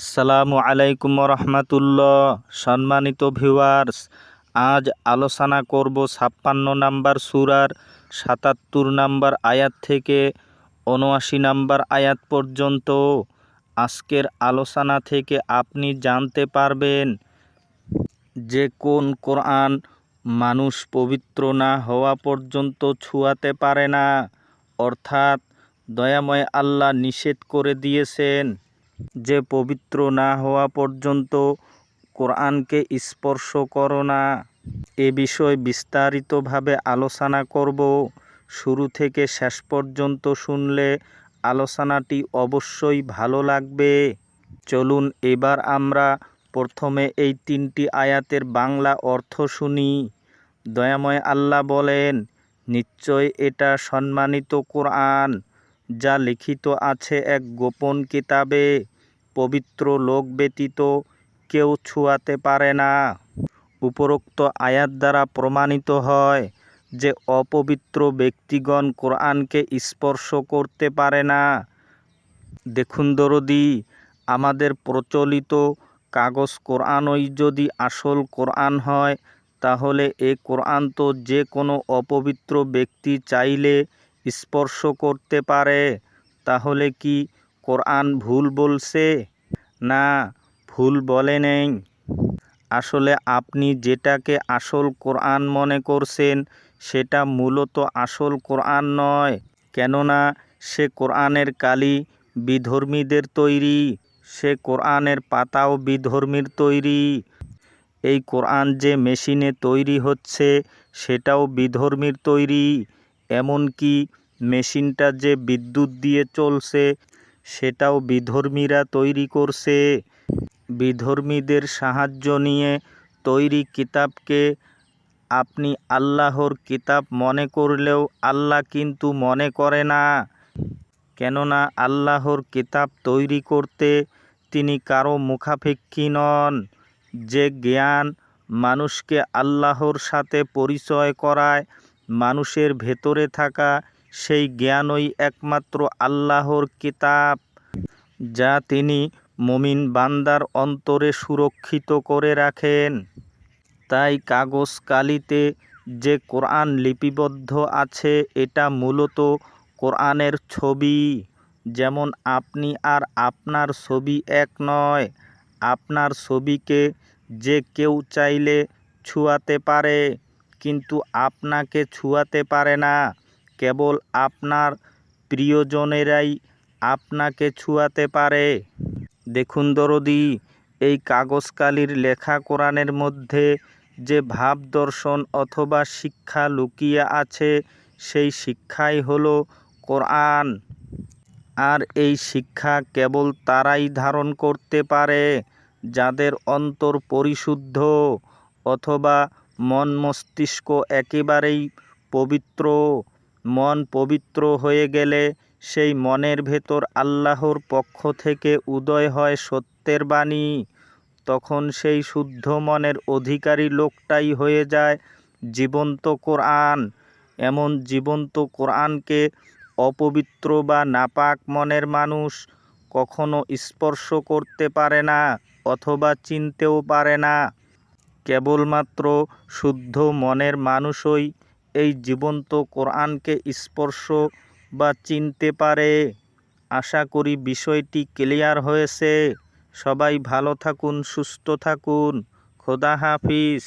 আসসালামু আলাইকুম রহমতুল্লাহ সম্মানিত ভিউয়ার্স, আজ আলোচনা করব ছাপ্পান্ন নাম্বার সুরার সাতাত্তর নাম্বার আয়াত থেকে উনআশি নাম্বার আয়াত পর্যন্ত। আজকের আলোচনা থেকে আপনি জানতে পারবেন যে কোন কোরআন মানুষ পবিত্র না হওয়া পর্যন্ত ছুঁয়াতে পারে না। অর্থাৎ দয়াময় আল্লাহ নিষেধ করে দিয়েছেন। যে পবিত্র না হওয়া পর্যন্ত কোরআনকে স্পর্শ করো না। এ বিষয়ে বিস্তারিতভাবে আলোচনা করব। শুরু থেকে শেষ পর্যন্ত শুনলে আলোচনাটি অবশ্যই ভালো লাগবে। চলুন এবার আমরা প্রথমে এই তিনটি আয়াতের বাংলা অর্থ শুনি। দয়াময় আল্লাহ বলেন, নিশ্চয় এটা সম্মানিত কোরআন যা লিখিত আছে এক গোপন কিতাবে। পবিত্র লোক ব্যতীত কেউ ছুঁয়াতে পারে না। উপরোক্ত আয়াত দ্বারা প্রমাণিত হয় যে অপবিত্র ব্যক্তিগণ কোরআনকে স্পর্শ করতে পারে না। দেখুন দরদি, আমাদের প্রচলিত কাগজ কোরআনই যদি আসল কোরআন হয়, তাহলে এ কোরআন তো যে কোনো অপবিত্র ব্যক্তি চাইলে স্পর্শ করতে পারে। তাহলে কি কোরআন ভুল বলছে? না, ভুল বলে নেই। আসলে আপনি যেটাকে আসল কোরআন মনে করছেন, সেটা মূলত আসল কোরআন নয়। কেননা, সে কোরআনের কালি বিধর্মীদের তৈরি, সে কোরআনের পাতাও বিধর্মীর তৈরি। এই কোরআন যে মেশিনে তৈরি হচ্ছে, সেটাও বিধর্মীর তৈরি। এমনকি মেশিনটা যে বিদ্যুৎ দিয়ে চলছে সেটাও বিধর্মীরা তৈরি করছে। বিধর্মীদের সাহায্য নিয়ে তৈরি কিতাবকে আপনি আল্লাহর কিতাব মনে করলেও আল্লাহ কিন্তু মনে করে না। কেননা আল্লাহর কিতাব তৈরি করতে তিনি কারও মুখাপেক্ষী নন। যে জ্ঞান মানুষকে আল্লাহর সাথে পরিচয় করায়, মানুষের ভেতরে থাকা সেই জ্ঞানই একমাত্র আল্লাহর কিতাব, যা তিনি মমিন বান্দার অন্তরে সুরক্ষিত করে রাখেন। তাই কাগজ কালিতে যে কোরআন লিপিবদ্ধ আছে, এটা মূলত কোরআনের ছবি। যেমন আপনি আর আপনার ছবি এক নয়, আপনার ছবিকে যে কেউ চাইলে ছুঁয়াতে পারে, কিন্তু আপনাকে ছুঁয়াতে পারে না। কেবল আপনার প্রিয়জনেরাই আপনাকে ছুঁয়াতে পারে। দেখুন দরদি, এই কাগজ কালির লেখা কোরআনের মধ্যে যে ভাব দর্শন অথবা শিক্ষা লুকিয়ে আছে, সেই শিক্ষাই হলো কোরআন। আর এই শিক্ষা কেবল তারাই ধারণ করতে পারে, যাদের অন্তর পরিশুদ্ধ অথবা মন মস্তিষ্ক একেবারেই পবিত্র। মন পবিত্র হয়ে গেলে সেই মনের ভেতর আল্লাহর পক্ষ থেকে উদয় হয় সত্যের বাণী। তখন সেই শুদ্ধ মনের অধিকারী লোকটাই হয়ে যায় জীবন্ত কোরআন। এমন জীবন্ত কোরআনকে অপবিত্র বা নাপাক মনের মানুষ কখনো স্পর্শ করতে পারে না অথবা চিনতেও পারে না। কেবলমাত্র শুদ্ধ মনের মানুষই এই জীবন্ত কোরআনকে স্পর্শ বা চিনতে পারে। আশা করি বিষয়টি ক্লিয়ার হয়েছে। সবাই ভালো থাকুন, সুস্থ থাকুন। খোদা হাফিজ।